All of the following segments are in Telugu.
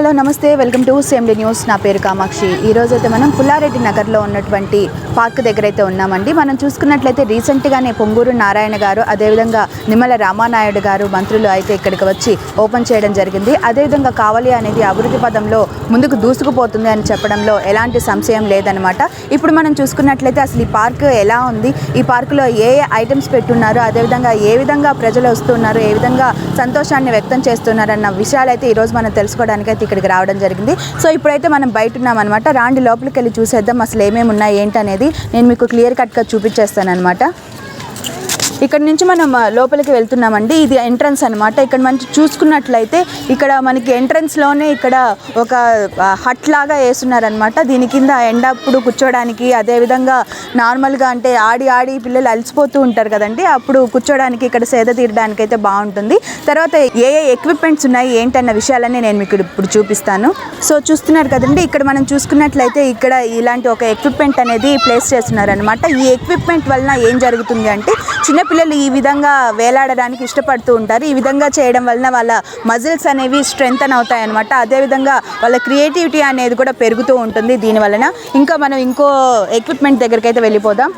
హలో నమస్తే. వెల్కమ్ టు సేమ్డి న్యూస్. నా పేరు కామాక్షి. ఈ రోజు అయితే మనం పుల్లారెడ్డి నగర్లో ఉన్నటువంటి పార్క్ దగ్గర అయితే ఉన్నామండి. మనం చూసుకున్నట్లయితే రీసెంట్గానే పొంగూరు నారాయణ గారు అదేవిధంగా నిమ్మల రామానాయుడు గారు మంత్రులు అయితే ఇక్కడికి వచ్చి ఓపెన్ చేయడం జరిగింది. అదేవిధంగా కావాలి అనేది అభివృద్ధి పదంలో ముందుకు దూసుకుపోతుంది అని చెప్పడంలో ఎలాంటి సంశయం లేదనమాట ఇప్పుడు మనం చూసుకున్నట్లయితే అసలు ఈ పార్క్ ఎలా ఉంది? ఈ పార్కులో ఏ ఏ ఐటమ్స్ పెట్టున్నారు? అదేవిధంగా ఏ విధంగా ప్రజలు వస్తున్నారు? ఏ విధంగా సంతోషాన్ని వ్యక్తం చేస్తున్నారు అన్న విషయాలు అయితే ఈరోజు మనం తెలుసుకోవడానికి అయితే ఇక్కడికి రావడం జరిగింది. సో ఇప్పుడైతే మనం బయట ఉన్నాం అనమాట రాండి లోపలికి వెళ్ళి చూసేద్దాం అసలు ఏమేమి ఉన్నాయి ఏంటనేది నేను మీకు క్లియర్ కట్గా చూపించేస్తాను అనమాట ఇక్కడ నుంచి మనం లోపలికి వెళ్తున్నామండి. ఇది ఎంట్రన్స్ అనమాట ఇక్కడ మనం చూసుకున్నట్లయితే ఇక్కడ మనకి ఎంట్రన్స్లోనే ఇక్కడ ఒక హట్ లాగా వేస్తున్నారనమాట దీని కింద ఎండప్పుడు కూర్చోడానికి అదేవిధంగా నార్మల్గా అంటే ఆడి ఆడి పిల్లలు అలసిపోతూ ఉంటారు కదండి. అప్పుడు కూర్చోడానికి ఇక్కడ సేద తీరడానికి అయితే బాగుంటుంది. తర్వాత ఏ ఏ ఎక్విప్మెంట్స్ ఉన్నాయి ఏంటన్న విషయాలన్నీ నేను మీకు ఇప్పుడు చూపిస్తాను. సో చూస్తున్నారు కదండి ఇక్కడ మనం చూసుకున్నట్లయితే ఇక్కడ ఇలాంటి ఒక ఎక్విప్మెంట్ అనేది ప్లేస్ చేస్తున్నారనమాట ఈ ఎక్విప్మెంట్ వలన ఏం జరుగుతుంది అంటే చిన్న చిన్నపిల్లలు ఈ విధంగా వేలాడడానికి ఇష్టపడుతూ ఉంటారు. ఈ విధంగా చేయడం వలన వాళ్ళ మజిల్స్ అనేవి స్ట్రెంగ్తన్ అవుతాయి అనమాట అదేవిధంగా వాళ్ళ క్రియేటివిటీ అనేది కూడా పెరుగుతూ ఉంటుంది దీని వలన. ఇంకా మనం ఇంకో ఎక్విప్మెంట్ దగ్గరికి అయితే వెళ్ళిపోదాం.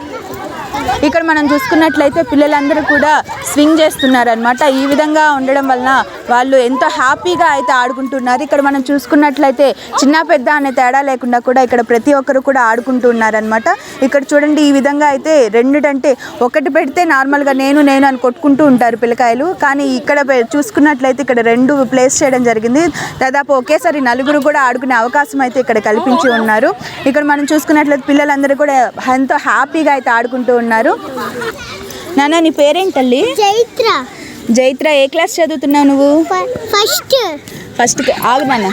ఇక్కడ మనం చూసుకున్నట్లయితే పిల్లలందరూ కూడా స్వింగ్ చేస్తున్నారనమాట ఈ విధంగా ఉండడం వలన వాళ్ళు ఎంతో హ్యాపీగా అయితే ఆడుకుంటున్నారు. ఇక్కడ మనం చూసుకున్నట్లయితే చిన్న పెద్ద అనే తేడా లేకుండా కూడా ఇక్కడ ప్రతి ఒక్కరు కూడా ఆడుకుంటూ ఉన్నారనమాట ఇక్కడ చూడండి ఈ విధంగా అయితే రెండుటంటే ఒకటి పెడితే నార్మల్గా నేను నేను అని కొట్టుకుంటూ ఉంటారు పిల్లకాయలు. కానీ ఇక్కడ చూసుకున్నట్లయితే ఇక్కడ రెండు ప్లేస్ చేయడం జరిగింది. దాదాపు ఒకేసారి నలుగురు కూడా ఆడుకునే అవకాశం అయితే ఇక్కడ కల్పించి ఉన్నారు. ఇక్కడ మనం చూసుకున్నట్లయితే పిల్లలందరూ కూడా ఎంతో హ్యాపీగా అయితే ఆడుకుంటూ ఉన్నారు. నాన్న నీ పేరేంటి తల్లి చైత్ర జైత్ర ఏ క్లాస్ చదువుతున్నావు నువ్వు? ఫస్ట్. ఫస్ట్ ఆగు నాన్న.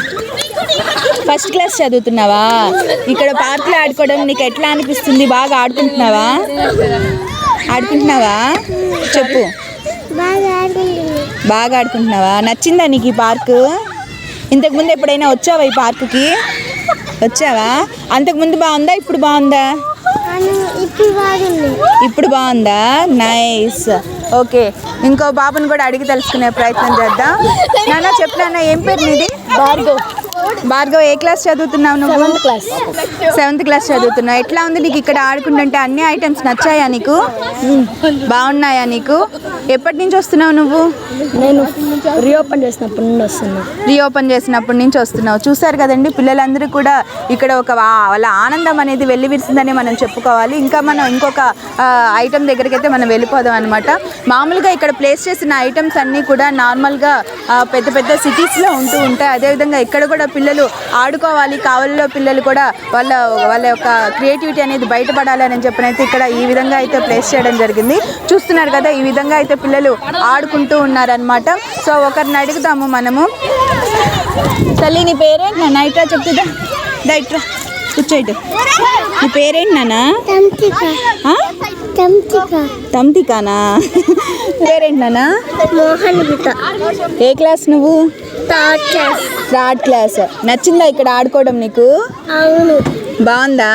ఫస్ట్ క్లాస్ చదువుతున్నావా? ఇక్కడ పార్క్లో ఆడుకోవడం నీకు ఎట్లా అనిపిస్తుంది? బాగా ఆడుకుంటున్నావా? ఆడుకుంటున్నావా? చెప్పు. బాగా ఆడుకుంటున్నావా? నచ్చిందా నీకు ఈ పార్కు? ఇంతకుముందు ఎప్పుడైనా వచ్చావా ఈ పార్కుకి? వచ్చావా? అంతకుముందు బాగుందా? ఇప్పుడు బాగుందా? ఇప్పుడు బాగుంది. ఇప్పుడు బాగుందా? నైస్ ఓకే ఇంకో బాబుని కూడా అడిగి తెలుసుకునే ప్రయత్నం చేద్దాం. నాన్న చెప్పు నాన్న ఏం పేరు నీది? భార్గవ్. భార్గవ్ ఏ క్లాస్ చదువుతున్నావు నువ్వు? క్లాస్ సెవెంత్ క్లాస్ చదువుతున్నావు. ఎట్లా ఉంది నీకు ఇక్కడ ఆడుకుంటుంటే అన్ని ఐటమ్స్ నచ్చాయా నీకు? బాగున్నాయా నీకు? ఎప్పటి నుంచి వస్తున్నావు నువ్వు? నేను రీఓపెన్ చేసినప్పటి నుండి వస్తున్నా. రీఓపెన్ చేసినప్పటి నుంచి వస్తున్నావు. చూసారు కదండి పిల్లలందరూ కూడా ఇక్కడ ఒక వాళ్ళ ఆనందం అనేది వెల్లివిరిసిందని మనం చెప్పుకోవాలి. ఇంకా మనం ఇంకొక ఐటమ్ దగ్గరికి అయితే మనం వెళ్ళిపోదాం అనమాట మామూలుగా ఇక్కడ ప్లేస్ చేసిన ఐటమ్స్ అన్నీ కూడా నార్మల్గా పెద్ద పెద్ద సిటీస్లో ఉంటూ ఉంటాయి. అదేవిధంగా ఇక్కడ కూడా పిల్లలు ఆడుకోవాలి కావలిలో పిల్లలు కూడా వాళ్ళ వాళ్ళ యొక్క క్రియేటివిటీ అనేది బయటపడాలని చెప్పనైతే ఇక్కడ ఈ విధంగా అయితే ప్లేస్ చేయడం జరిగింది. చూస్తున్నారు కదా ఈ విధంగా అయితే పిల్లలు ఆడుకుంటూ ఉన్నారనమాట సో ఒకరిని అడుగుదాము మనము. తల్లి నీ పేరేంటి నాన్న? ఇట్రా చెప్తుందా దా ఇట్రా. కూర్చోయిటు నీ పేరేంటి? తంతిక. తమ్తికానా పేరేంటి నాన్న? మోహన్ గీత ఏ క్లాస్ నువ్వు? థర్డ్ క్లాస్ థర్డ్ క్లాస్ నచ్చిందా ఇక్కడ ఆడుకోవడం నీకు? అవును. బాగుందా?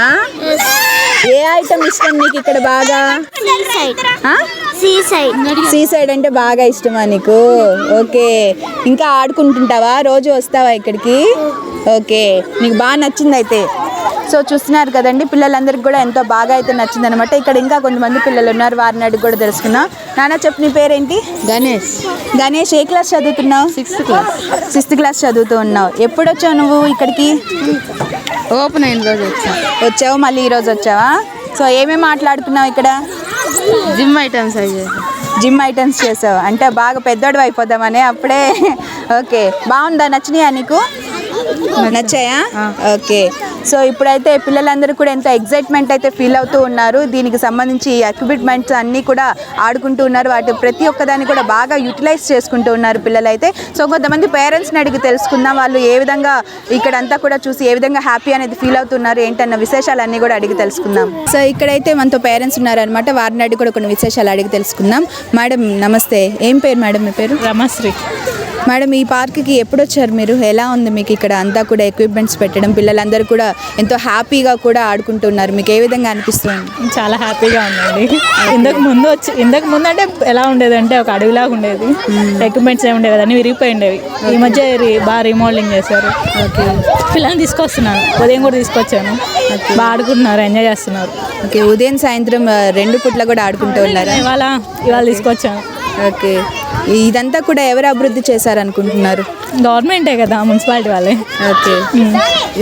ఏ ఐటమ్ ఇష్టం నీకు ఇక్కడ బాగా? సీ సైడ్ ఆ? సీ సైడ్ సీ సైడ్ అంటే బాగా ఇష్టమా నీకు? ఓకే. ఇంకా ఆడుకుంటుంటావా? రోజు వస్తావా ఇక్కడికి? ఓకే. నీకు బాగా నచ్చింది అయితే సో చూస్తున్నారు కదండి పిల్లలందరికీ కూడా ఎంతో బాగా అయితే నచ్చింది అనమాట ఇక్కడ ఇంకా కొంతమంది పిల్లలు ఉన్నారు వారిని అడిగి కూడా తెలుసుకున్నాం నాన్న చెప్పు నీ పేరేంటి? గణేష్. గణేష్ ఏ క్లాస్ చదువుతున్నావు? సిక్స్త్ క్లాస్ సిక్స్త్ క్లాస్ చదువుతూ ఉన్నావు. ఎప్పుడు వచ్చావు నువ్వు ఇక్కడికి? ఓపెన్ అయిన రోజు వచ్చా. వచ్చావు? మళ్ళీ ఈరోజు వచ్చావా? సో ఏమేమి మాట్లాడుకున్నావు ఇక్కడ? జిమ్ ఐటమ్స్ అవి చేసా. జిమ్ ఐటమ్స్ చేసావు? అంటే బాగా పెద్దోడు అయిపోదామని అప్పుడే. ఓకే. బాగుందా? నచ్చినాయా నీకు? నచ్చాయా? ఓకే. సో ఇప్పుడైతే పిల్లలందరూ కూడా ఎంతో ఎగ్జైట్మెంట్ అయితే ఫీల్ అవుతూ ఉన్నారు దీనికి సంబంధించి ఎక్విప్మెంట్స్ అన్నీ కూడా ఆడుకుంటూ ఉన్నారు. వాటి ప్రతి ఒక్కదాన్ని కూడా బాగా యూటిలైజ్ చేసుకుంటూ ఉన్నారు పిల్లలైతే. సో కొంతమంది పేరెంట్స్ని అడిగి తెలుసుకుందాం. వాళ్ళు ఏ విధంగా ఇక్కడంతా కూడా చూసి ఏ విధంగా హ్యాపీ అనేది ఫీల్ అవుతున్నారు ఏంటన్న విశేషాలన్నీ కూడా అడిగి తెలుసుకుందాం. సో ఇక్కడైతే మనతో పేరెంట్స్ ఉన్నారనమాట వారిని అడిగి కూడా కొన్ని విశేషాలు అడిగి తెలుసుకుందాం. మేడం నమస్తే. ఏం పేరు మేడం మీ పేరు? రమశ్రీ. మేడం ఈ పార్క్కి ఎప్పుడు వచ్చారు మీరు? ఎలా ఉంది మీకు ఇక్కడ అంతా కూడా ఎక్విప్మెంట్స్ పెట్టడం? పిల్లలందరూ కూడా ఎంతో హ్యాపీగా కూడా ఆడుకుంటున్నారు. మీకు ఏ విధంగా అనిపిస్తుంది? చాలా హ్యాపీగా ఉందండి. ఇంతకు ముందు వచ్చి ఇంతకు ముందు అంటే ఎలా ఉండేది అంటే ఒక అడవిలాగా ఉండేది. ఎక్విప్మెంట్స్ ఏమి ఉండేవి అన్నీ విరిగిపోయి ఉండేవి ఈ మధ్య రి- బాగా రీమోడలింగ్ చేశారు. పిల్లల్ని తీసుకొస్తున్నాను ఉదయం కూడా తీసుకొచ్చాను. బాగా ఆడుకుంటున్నారు ఎంజాయ్ చేస్తున్నారు. ఓకే. ఉదయం సాయంత్రం రెండు పుట్ల కూడా ఆడుకుంటూ ఉన్నారా? ఇవాళ ఇవాళ తీసుకొచ్చాను. ఓకే. ఇదంతా కూడా ఎవరు అభివృద్ధి చేశారనుకుంటున్నారు? గవర్నమెంటే కదా మున్సిపాలిటీ వాళ్ళే. ఓకే.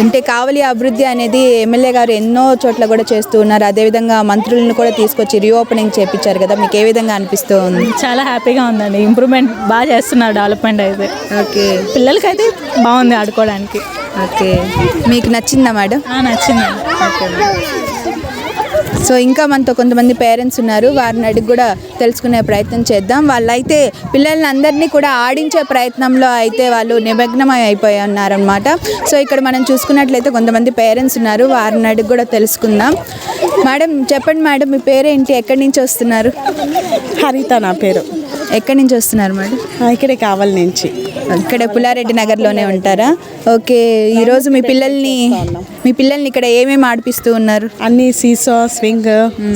అంటే కావలి అభివృద్ధి అనేది ఎమ్మెల్యే గారు ఎన్నో చోట్ల కూడా చేస్తూ ఉన్నారు. అదేవిధంగా మంత్రులను కూడా తీసుకొచ్చి రీఓపెనింగ్ చేపించారు కదా మీకు ఏ విధంగా అనిపిస్తూ ఉంది? చాలా హ్యాపీగా ఉందండి. ఇంప్రూవ్మెంట్ బాగా చేస్తున్నారు డెవలప్మెంట్ అయితే. ఓకే. పిల్లలకైతే బాగుంది ఆడుకోవడానికి. ఓకే. మీకు నచ్చిందా మేడం? ఆ, నచ్చిందండి. సో ఇంకా మనతో కొంతమంది పేరెంట్స్ ఉన్నారు. వారిని అడిగి కూడా తెలుసుకునే ప్రయత్నం చేద్దాం. వాళ్ళైతే పిల్లల్ని అందరినీ కూడా ఆడించే ప్రయత్నంలో అయితే వాళ్ళు నిమగ్నమై అయిపోయి ఉన్నారనమాట సో ఇక్కడ మనం చూసుకున్నట్లయితే కొంతమంది పేరెంట్స్ ఉన్నారు. వారిని అడిగి కూడా తెలుసుకుందాం. మేడం చెప్పండి మేడం మీ పేరేంటి? ఎక్కడి నుంచి వస్తున్నారు? హరిత నా పేరు. ఎక్కడి నుంచి వస్తున్నారు మేడం? ఇక్కడే కావాలి నుంచి. ఇక్కడ పుల్లారెడ్డి నగర్లోనే ఉంటారా? ఓకే ఈరోజు మీ పిల్లల్ని మీ పిల్లల్ని ఇక్కడ ఏమేమి ఆడిపిస్తూ ఉన్నారు? అన్ని సీసా స్వింగ్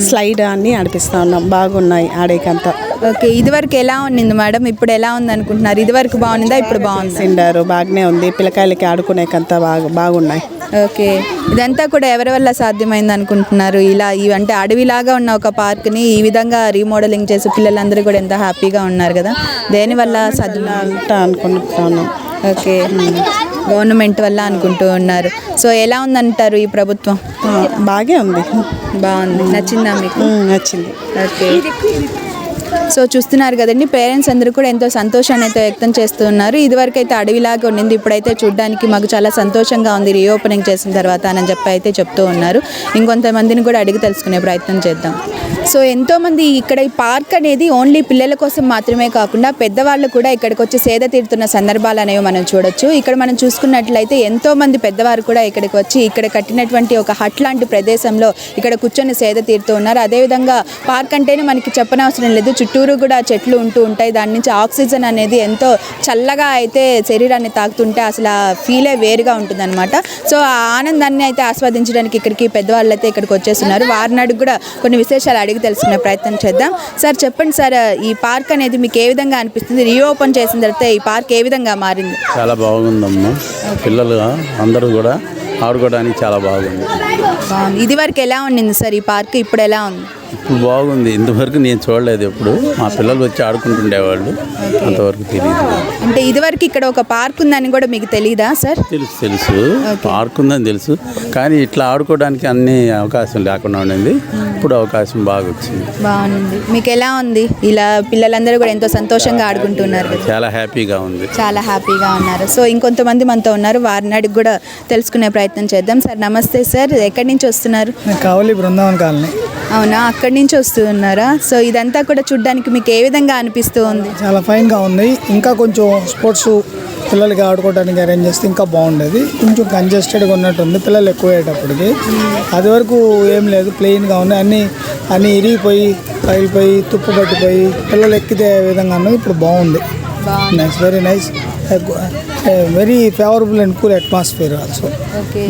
స్లైడ్ అన్ని ఆడిపిస్తా ఉన్నాం. బాగున్నాయి ఆడేకంతా. ఓకే ఇదివరకు ఎలా ఉన్నింది మేడం? ఇప్పుడు ఎలా ఉంది అనుకుంటున్నారు ఇదివరకు బాగుందా? ఇప్పుడు బాగుంది? సిండర్ బాగానే ఉంది. పిల్లకాయలకి ఆడుకునేకంతా బాగా బాగున్నాయి. ఓకే ఇదంతా కూడా ఎవరి వల్ల సాధ్యమైంది అనుకుంటున్నారు? ఇలా అంటే అడవిలాగా ఉన్న ఒక పార్క్ని ఈ విధంగా రీమోడలింగ్ చేసి పిల్లలందరూ కూడా ఎంత హ్యాపీగా ఉన్నారు కదా? దేనివల్ల సాధ్యం? అంతా అనుకుంటున్నాను ఓకే. గవర్నమెంట్ వల్ల అనుకుంటూ ఉన్నారు. సో ఎలా ఉందంటారు ఈ ప్రభుత్వం? బాగే ఉంది. బాగుంది. నచ్చిందా మీకు? నచ్చింది. ఓకే. సో చూస్తున్నారు కదండి పేరెంట్స్ అందరూ కూడా ఎంతో సంతోషాన్ని అయితే వ్యక్తం చేస్తున్నారు. ఇదివరకు అయితే అడవిలాగా ఉండింది ఇప్పుడైతే చూడడానికి మాకు చాలా సంతోషంగా ఉంది రీఓపెనింగ్ చేసిన తర్వాత అని చెప్పి అయితే చెప్తూ ఉన్నారు. ఇంకొంతమందిని కూడా అడిగి తెలుసుకునే ప్రయత్నం చేద్దాం. సో ఎంతోమంది ఇక్కడ ఈ పార్క్ అనేది ఓన్లీ పిల్లల కోసం మాత్రమే కాకుండా పెద్దవాళ్ళు కూడా ఇక్కడికి వచ్చి సేద తీరుతున్న సందర్భాలు అనేవి మనం చూడొచ్చు. ఇక్కడ మనం చూసుకున్నట్లయితే ఎంతో మంది పెద్దవారు కూడా ఇక్కడికి వచ్చి ఇక్కడ కట్టినటువంటి ఒక హట్ లాంటి ప్రదేశంలో ఇక్కడ కూర్చొని సేద తీరుతూ ఉన్నారు. అదేవిధంగా పార్క్ అంటేనే మనకి చెప్పనవసరం లేదు చుట్టూరు కూడా చెట్లు ఉంటూ ఉంటాయి. దాని నుంచి ఆక్సిజన్ అనేది ఎంతో చల్లగా అయితే శరీరాన్ని తాకుతుంటే అసలు ఆ ఫీలే వేరుగా ఉంటుందన్నమాట. సో ఆ ఆనందాన్ని అయితే ఆస్వాదించడానికి ఇక్కడికి పెద్దవాళ్ళు అయితే ఇక్కడికి వచ్చేస్తున్నారు. వారిని అడిగి కూడా కొన్ని విశేషాలు అడిగి తెలుసుకునే ప్రయత్నం చేద్దాం. సార్ చెప్పండి సార్ ఈ పార్క్ అనేది మీకు ఏ విధంగా అనిపిస్తుంది? రీఓపెన్ చేసిన తర్వాత ఈ పార్క్ ఏ విధంగా మారింది? చాలా బాగుందమ్మా. పిల్లలు అందరూ కూడా ఆడుకోవడానికి చాలా బాగుంది. బాగుంది ఇది వరకు ఎలా ఉండింది సార్ ఈ పార్క్? ఇప్పుడు ఎలా ఉంది? ఇప్పుడు బాగుంది. ఇంతవరకు నేను చూడలేదు ఎప్పుడు. మా పిల్లలు వచ్చి ఆడుకుంటుండేవాళ్ళు. అంతవరకు తెలియదు అంటే ఇదివరకు ఇక్కడ ఒక పార్క్ ఉందని కూడా మీకు తెలియదా సార్? తెలుసు తెలుసు. పార్క్ ఉందని తెలుసు. కానీ ఇట్లా ఆడుకోవడానికి అన్ని అవకాశం లేకుండా ఉండింది. ఇప్పుడు అవకాశం బాగా వచ్చింది. బాగుంది. మీకు ఎలా ఉంది? ఇలా పిల్లలందరూ కూడా ఎంతో సంతోషంగా ఆడుకుంటున్నారు చాలా హ్యాపీగా ఉంది. చాలా హ్యాపీగా ఉన్నారు. సో ఇంకొంతమంది మనతో ఉన్నారు. వారిని అడిగి కూడా తెలుసుకునే ప్రయత్నం చేద్దాం. సార్ నమస్తే సార్. ఎక్కడి నుంచి వస్తున్నారు? నేను కావలి బృందావన్ కాలనీ. అవునా? అక్కడి నుంచి వస్తూ ఉన్నారా సో ఇదంతా కూడా చూడడానికి మీకు ఏ విధంగా అనిపిస్తూ ఉంది? చాలా ఫైన్గా ఉంది. ఇంకా కొంచెం స్పోర్ట్స్ పిల్లలకి ఆడుకోవడానికి అరేంజ్ చేస్తే ఇంకా బాగుండేది. కొంచెం కంజెస్టెడ్గా ఉన్నట్టుంది పిల్లలు ఎక్కువ అయ్యేటప్పటికి అది వరకు ఏం లేదు ప్లెయిన్గా ఉంది. అన్నీ అన్నీ ఇరిగిపోయి పగిలిపోయి తుప్పు పట్టిపోయి పిల్లలు ఎక్కితే విధంగా ఇప్పుడు బాగుంది. Nice very nice very favourable and cool atmosphere also okay.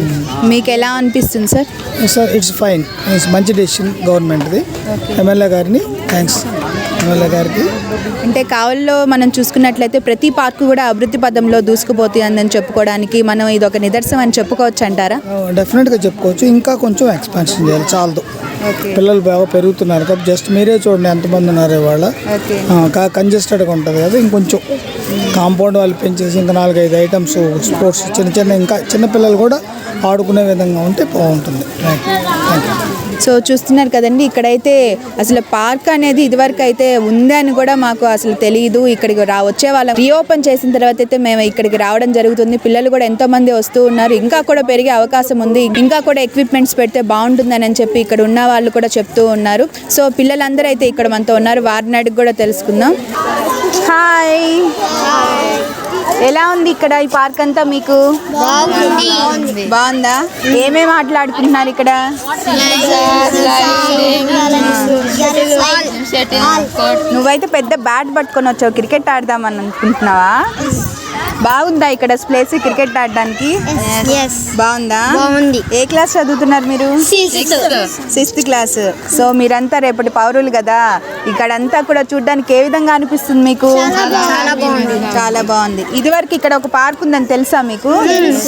మీకు ఎలా అనిపిస్తుంది sir? Sir it's fine it's మంచి డెసిషన్ గవర్నమెంట్ది. ఎమ్మెల్యే గారిని థ్యాంక్స్ ఎమ్మెల్యే గారికి. అంటే కావల్లో మనం చూసుకున్నట్లయితే ప్రతి పార్కు కూడా అభివృద్ధి పదంలో దూసుకుపోతుందని చెప్పుకోవడానికి మనం ఇది ఒక నిదర్శనం అని చెప్పుకోవచ్చు అంటారా? డెఫినెట్గా చెప్పుకోవచ్చు. ఇంకా కొంచెం ఎక్స్పాన్షన్ చేయాలి. చాలదు. పిల్లలు బాగా పెరుగుతున్నారు. కాబట్టి జస్ట్ మీరే చూడండి ఎంతమంది ఉన్నారు ఇవాళ. కంజెస్టెడ్గా ఉంటుంది కదా ఇంకొంచెం. కాంపౌండ్ వాళ్ళు పెంచేసి ఇంకా నాలుగైదు ఐటమ్స్ స్పోర్ట్స్ చిన్న చిన్న ఇంకా చిన్నపిల్లలు కూడా ఆడుకునే విధంగా ఉంటే బాగుంటుంది. థ్యాంక్ యూ సో చూస్తున్నారు కదండి ఇక్కడైతే అసలు పార్క్ అనేది ఇదివరకు అయితే ఉంది అని కూడా మాకు అసలు తెలియదు ఇక్కడికి రా వచ్చే వాళ్ళం రీఓపెన్ చేసిన తర్వాత అయితే మేము ఇక్కడికి రావడం జరుగుతుంది. పిల్లలు కూడా ఎంతో మంది వస్తూ ఉన్నారు. ఇంకా కూడా పెరిగే అవకాశం ఉంది. ఇంకా కూడా ఎక్విప్మెంట్స్ పెడితే బాగుంటుందని అని చెప్పి ఇక్కడ ఉన్న వాళ్ళు కూడా చెప్తూ ఉన్నారు. సో పిల్లలందరూ అయితే ఇక్కడ మనతో ఉన్నారు. వారిని అడిగి కూడా తెలుసుకుందాం. హాయ్ ఎలా ఉంది ఇక్కడ ఈ పార్క్ అంతా మీకు? బాగుందా. ఏమేమి ఆటలు ఆడుకుంటున్నారు ఇక్కడ? నువ్వైతే పెద్ద బ్యాట్ పట్టుకొని వచ్చావు. క్రికెట్ ఆడదామని అనుకుంటున్నావా? బాగుందా ఇక్కడ ప్లేస్ క్రికెట్ ఆడడానికి? బాగుందా? బాగుంది. ఏ క్లాస్ చదువుతున్నారు మీరు? సిక్స్త్ క్లాస్ సో మీరంతా రేపటి పౌరులు కదా. ఇక్కడంతా కూడా చూడడానికి ఏ విధంగా అనిపిస్తుంది మీకు? చాలా బాగుంది. చాలా బాగుంది. ఇదివరకు ఇక్కడ ఒక పార్క్ ఉందని తెలుసా మీకు?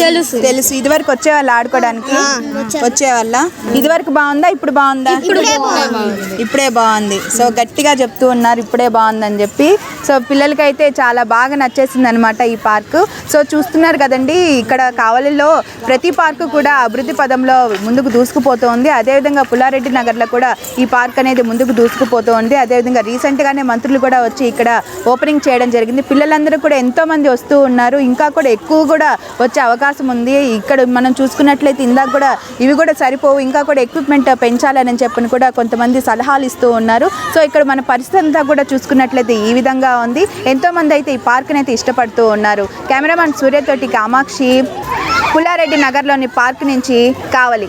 తెలుసు. తెలుసు. ఇదివరకు వచ్చేవాళ్ళు ఆడుకోవడానికి? వచ్చేవాళ్ళ? ఇదివరకు బాగుందా? ఇప్పుడు బాగుందా? ఇప్పుడే బాగుంది. సో గట్టిగా చెప్తూ ఉన్నారు. ఇప్పుడే బాగుందని చెప్పి. సో పిల్లలకైతే చాలా బాగా నచ్చేసింది అనమాట ఈ పార్క్ పార్క్. సో చూస్తున్నారు కదండి ఇక్కడ కావలిలో ప్రతి పార్కు కూడా అభివృద్ధి పదంలో ముందుకు దూసుకుపోతోంది. అదేవిధంగా పుల్లారెడ్డి నగర్లో కూడా ఈ పార్క్ అనేది ముందుకు దూసుకుపోతోంది. అదేవిధంగా రీసెంట్గానే మంత్రులు కూడా వచ్చి ఇక్కడ ఓపెనింగ్ చేయడం జరిగింది. పిల్లలందరూ కూడా ఎంతో మంది వస్తూ ఉన్నారు. ఇంకా కూడా ఎక్కువ కూడా వచ్చే అవకాశం ఉంది. ఇక్కడ మనం చూసుకున్నట్లయితే ఇందాక కూడా ఇవి కూడా సరిపోవు ఇంకా కూడా ఎక్విప్మెంట్ పెంచాలని చెప్పని కూడా కొంతమంది సలహాలు ఇస్తూ ఉన్నారు. సో ఇక్కడ మన పరిస్థితి అంతా కూడా చూసుకున్నట్లయితే ఈ విధంగా ఉంది. ఎంతో మంది అయితే ఈ పార్క్ని అయితే ఇష్టపడుతూ ఉన్నారు. కెమెరామెన్ సూర్యతోటి కామాక్షి పుల్లారెడ్డి నగర్లోని పార్క్ నుంచి Kavali.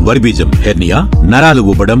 వర్బీజం హెర్నియా నరాలు ఊపడం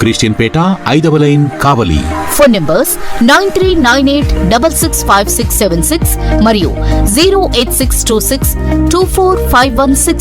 Christian Peta ఐదవ line Kavali. Phone numbers nine three nine eight double six five six seven six మరియు zero eight six two six two four five one six